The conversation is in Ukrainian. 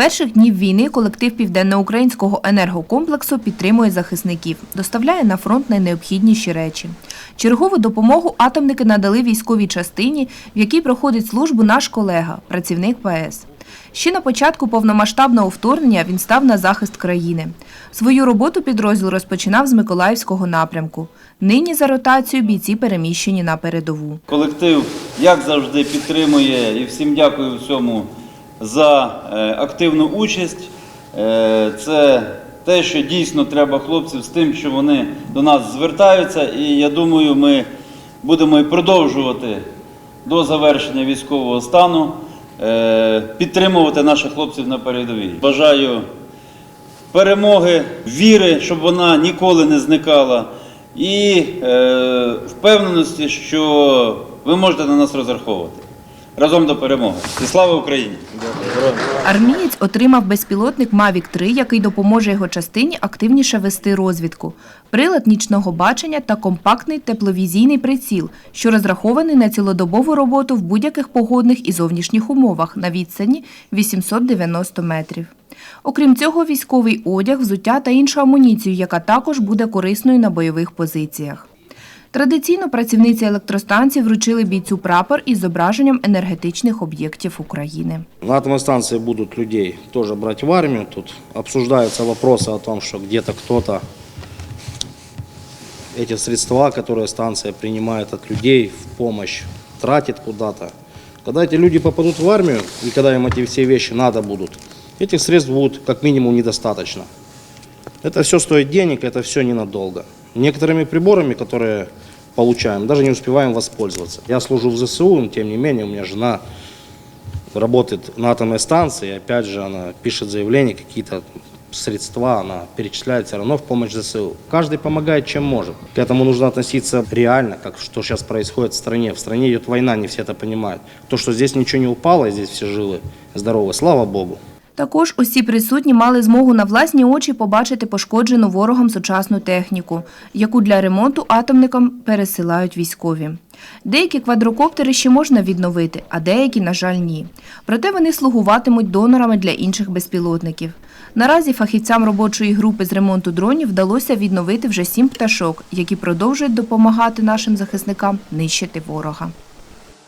перших днів війни колектив південноукраїнського енергокомплексу підтримує захисників, доставляє на фронт найнеобхідніші речі. Чергову допомогу атомники надали військовій частині, в якій проходить службу наш колега, працівник ПАЕС. Ще на початку повномасштабного вторгнення він став на захист країни. Свою роботу підрозділ розпочинав з Миколаївського напрямку. Нині за ротацією бійці переміщені на передову. Колектив, як завжди, підтримує і всім дякую в цьому за е, активну участь. Е, Це те, що дійсно треба хлопців з тим, що вони до нас звертаються. І я думаю, ми будемо і продовжувати до завершення військового стану е, підтримувати наших хлопців на передовій. Бажаю перемоги, віри, щоб вона ніколи не зникала, і впевненості, що ви можете на нас розраховувати. Разом до перемоги. І слава Україні! Армієць отримав безпілотник Mavic 3, який допоможе його частині активніше вести розвідку. Прилад нічного бачення та компактний тепловізійний приціл, що розрахований на цілодобову роботу в будь-яких погодних і зовнішніх умовах на відстані 890 метрів. Окрім цього, військовий одяг, взуття та іншу амуніцію, яка також буде корисною на бойових позиціях. Традиційно працівниці електростанції вручили бійцю прапор із зображенням енергетичних об'єктів України. На атомной станции будут людей тоже брать в армию. Тут обсуждаются вопросы о том, что где-то кто-то эти средства, которые станция принимает от людей в помощь, тратит куда-то. Когда эти люди попадут в армию, и когда им эти все вещи надо будут, этих средств будет как минимум недостаточно. Это все стоит денег, это все ненадолго. Некоторыми приборами, которые получаем, даже не успеваем воспользоваться. Я служу в ЗСУ, но тем не менее у меня жена работает на атомной станции, опять же она пишет заявление, какие-то средства она перечисляет все равно в помощь ЗСУ. Каждый помогает, чем может. К этому нужно относиться реально, как что сейчас происходит в стране. В стране идет война, не все это понимают. То, что здесь ничего не упало, здесь все живы, здоровы, слава Богу. Також усі присутні мали змогу на власні очі побачити пошкоджену ворогом сучасну техніку, яку для ремонту атомникам пересилають військові. Деякі квадрокоптери ще можна відновити, а деякі, на жаль, ні. Проте вони слугуватимуть донорами для інших безпілотників. Наразі фахівцям робочої групи з ремонту дронів вдалося відновити вже сім пташок, які продовжують допомагати нашим захисникам нищити ворога.